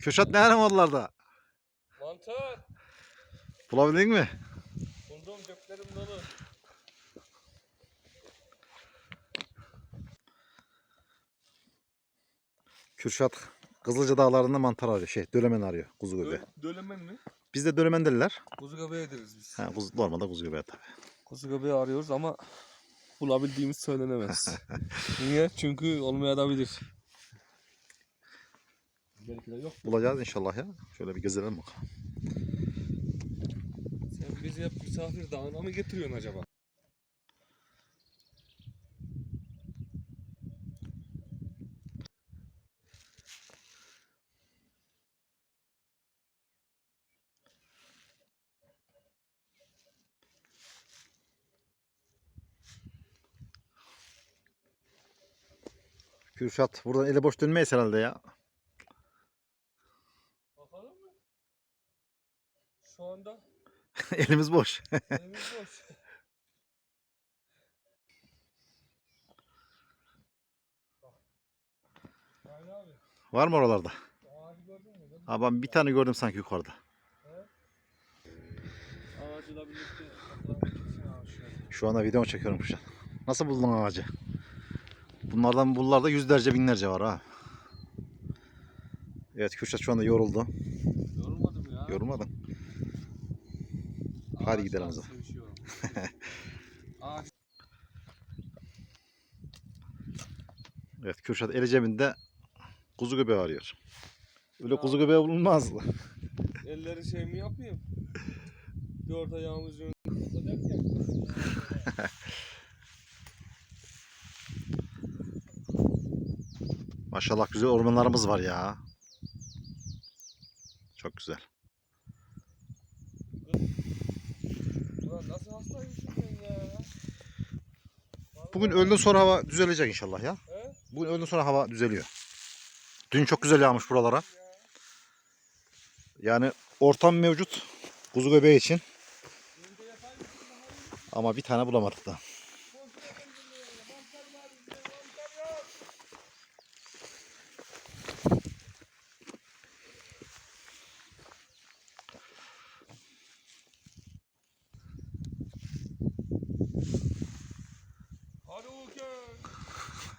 Köşat ne aram oralarda? Mantar. Bulabildin mi? Buldum ceplerim dolu. Kürşat Kızılca Dağları'nda mantar arıyor. Şey, dölemen arıyor. Kuzu göbeği. Dö- dölemen mi? Bizde dölemen derler. Kuzu göbeği ederiz biz. Ha, kuzu, normalde kuzu göbeği tabii. Kuzu göbeği arıyoruz ama bulabildiğimiz söylenemez. Niye? Çünkü olmayabilir. Belki de yok. Bulacağız inşallah ya. Şöyle bir gezelim bakalım. Sen bizi hep misafir dağına mı getiriyorsun acaba? Kürşat buradan eli boş dönmeyiz herhalde ya. Bakalım mı? Şu anda Elimiz boş. elimiz boş. Bak. Aynen abi. Var mı oralarda? Ağacı gördün mü? Ha ben bir tane gördüm sanki yukarıda. Ağacıyla birlikte. Şu anda video çekiyorum Kürşat. Nasıl buldun ağacı? Bunlardan buralarda yüzlerce binlerce var ha. Evet Kürşat şu anda yoruldu. Yorulmadım ya. Yorulmadın. Hadi gidelim o zaman. Evet Kürşat eli cebinde kuzu göbeği arıyor. Öyle kuzu göbeği bulunmaz. elleri şey mi yapayım? Dört ayağımız önünde derken. Maşallah güzel ormanlarımız var ya. Çok güzel. Nasıl hastaymışsın sen ya? Bugün öğleden sonra hava düzelecek inşallah ya. He? Bugün öğleden sonra hava düzeliyor. Dün çok güzel yağmış buralara. Yani ortam mevcut kuzu göbeği için. Ama bir tane bulamadık da.